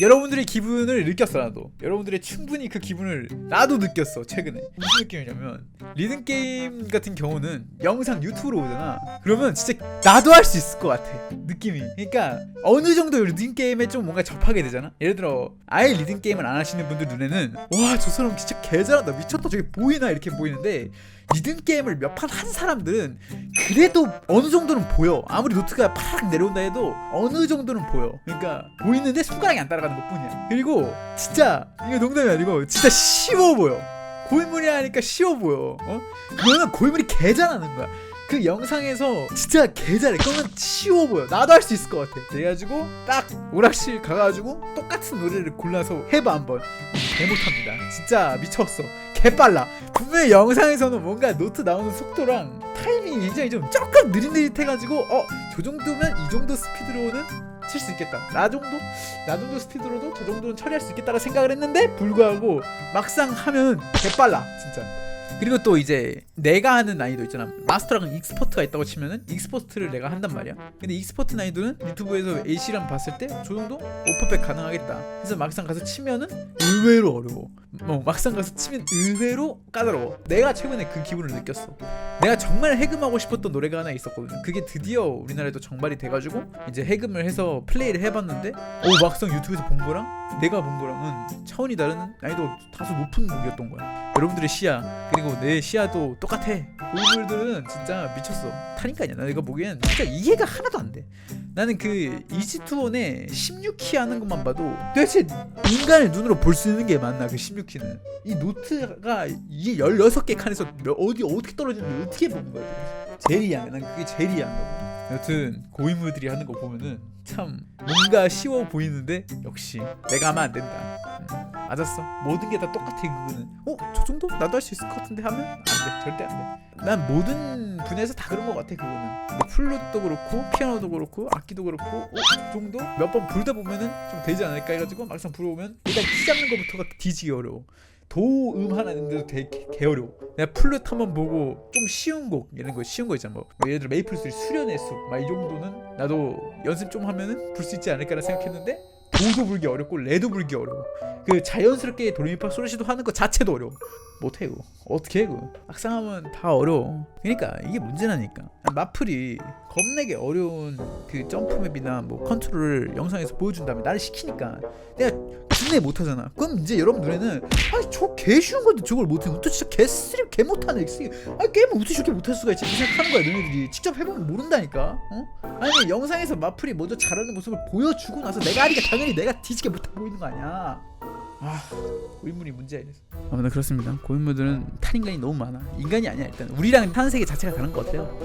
여러분들의 기분을 느꼈어 나도. 여러분들의 충분히 그 기분을 나도 느꼈어 최근에. 무슨 느낌이냐면 리듬 게임 같은 경우는 영상 유튜브로 오잖아. 그러면 진짜 나도 할 수 있을 것 같아 느낌이. 그러니까 어느 정도 리듬 게임에 좀 뭔가 접하게 되잖아. 예를 들어 아예 리듬 게임을 안 하시는 분들 눈에는 와 저 사람 진짜 개잘한다. 미쳤다. 저게 보이나? 이렇게 보이는데 리듬 게임을 몇 판 한 사람들은 그래도 어느 정도는 보여. 아무리 노트가 팍 내려온다 해도 어느 정도는 보여. 그러니까 보이는데 손가락이 안 따라가는 것 뿐이야. 그리고 진짜 이거 농담이 아니고 진짜 쉬워 보여. 고인물이 하니까 쉬워 보여. 어? 그거는 고인물이 개 잘하는 거야. 그 영상에서 진짜 개 잘해. 그러면 쉬워 보여. 나도 할 수 있을 것 같아. 그래가지고 딱 오락실 가가지고 똑같은 노래를 골라서 해봐 한번. 개 못합니다. 진짜 미쳤어. 개 빨라. 분명히 영상에서는 뭔가 노트 나오는 속도랑 타이밍이 굉장히 좀 조금 느릿느릿해가지고 어 저 정도면 이 정도 스피드로는 칠 수 있겠다. 나 정도? 나 정도 스피드로도 저 정도는 처리할 수 있겠다라 생각을 했는데 불구하고 막상 하면 개 빨라 진짜. 그리고 또 이제 내가 하는 난이도 있잖아. 마스터랑 익스퍼트가 있다고 치면은 익스퍼트를 내가 한단 말이야. 근데 익스퍼트 난이도는 유튜브에서 A씨랑 봤을 때 저 정도 오퍼백 가능하겠다. 그래서 막상 가서 치면은 의외로 어려워 어, 막상 가서 치면 의외로 까다로워. 내가 최근에 그 기분을 느꼈어. 내가 정말 해금하고 싶었던 노래가 하나 있었거든요. 그게 드디어 우리나라에도 정발이 돼가지고 이제 해금을 해서 플레이를 해봤는데 오 막상 유튜브에서 본 거랑 내가 본 거랑은 차원이 다른 난이도 다소 높은 곡이었던 거야. 여러분들의 시야 그리고 내 시야도 똑같아. 고인물들은 진짜 미쳤어. 타니까냐 나 내가 보기엔 진짜 이해가 하나도 안돼 나는 그 이지투원의 16키 하는 것만 봐도 도대체 인간의 눈으로 볼 수 있는 게 맞나 그 16키는 이 노트가 이게 16개 칸에서 몇- 어디 어떻게 떨어지는지 어떻게 보는 거야 도대체. 돼. 난 그게 가고 여튼 고인물들이 하는 거 보면은 참 뭔가 쉬워 보이는데 역시 내가 하면 안 된다 음, 맞았어 모든 게 다 똑같아 그거는 어? 저 정도? 나도 할 수 있을 것 같은데 하면 안 돼 절대 안 돼 난 모든 분야에서 다 그런 것 같아 그거는 뭐 플룻도 그렇고 피아노도 그렇고 악기도 그렇고 어? 저 정도? 몇 번 부르다 보면은 좀 되지 않을까 해가지고 막상 부르면 일단 키 잡는 것부터가 뒤지기 어려워 도음 하나 있는데도 되게 개 어려워. 내가 플룻 한번 보고 좀 쉬운 곡 이런 거 쉬운 거 있잖아. 뭐, 뭐 예를 들어 메이플 스토리 수련의 숲, 막이 정도는 나도 연습 좀 하면은 불 수 있지 않을까라 생각했는데 도도 불기 어렵고 레도 불기 어려워. 그 자연스럽게 도레미파 소리시도 하는 거 자체도 어려워. 못해 그거. 어떻게 해 그거. 막상 하면 다 어려워. 그러니까 이게 문제라니까. 마플이 겁내게 어려운 그 점프맵이나 뭐 컨트롤을 영상에서 보여준 다음에 나를 시키니까 내가 진내 못하잖아. 그럼 이제 여러분 눈에는 아니 저개 쉬운 건데 저걸 못해. 우트 진짜 개 쓰레 개 못하네. 아 게임을 어떻게 저렇게 못할 수가 있지? 이 생각하는 거야 너네들이. 직접 해보면 모른다니까. 어? 아니 영상에서 마플이 먼저 잘하는 모습을 보여주고 나서 내가 하니까 당연히 내가 뒤지게 못하고 보이는 거 아니야. 아 고인물이 문제야. 아무튼 그렇습니다. 고인물들은 탄 인간이 너무 많아. 인간이 아니야 일단. 우리랑 탄 세계 자체가 다른 것 같아요.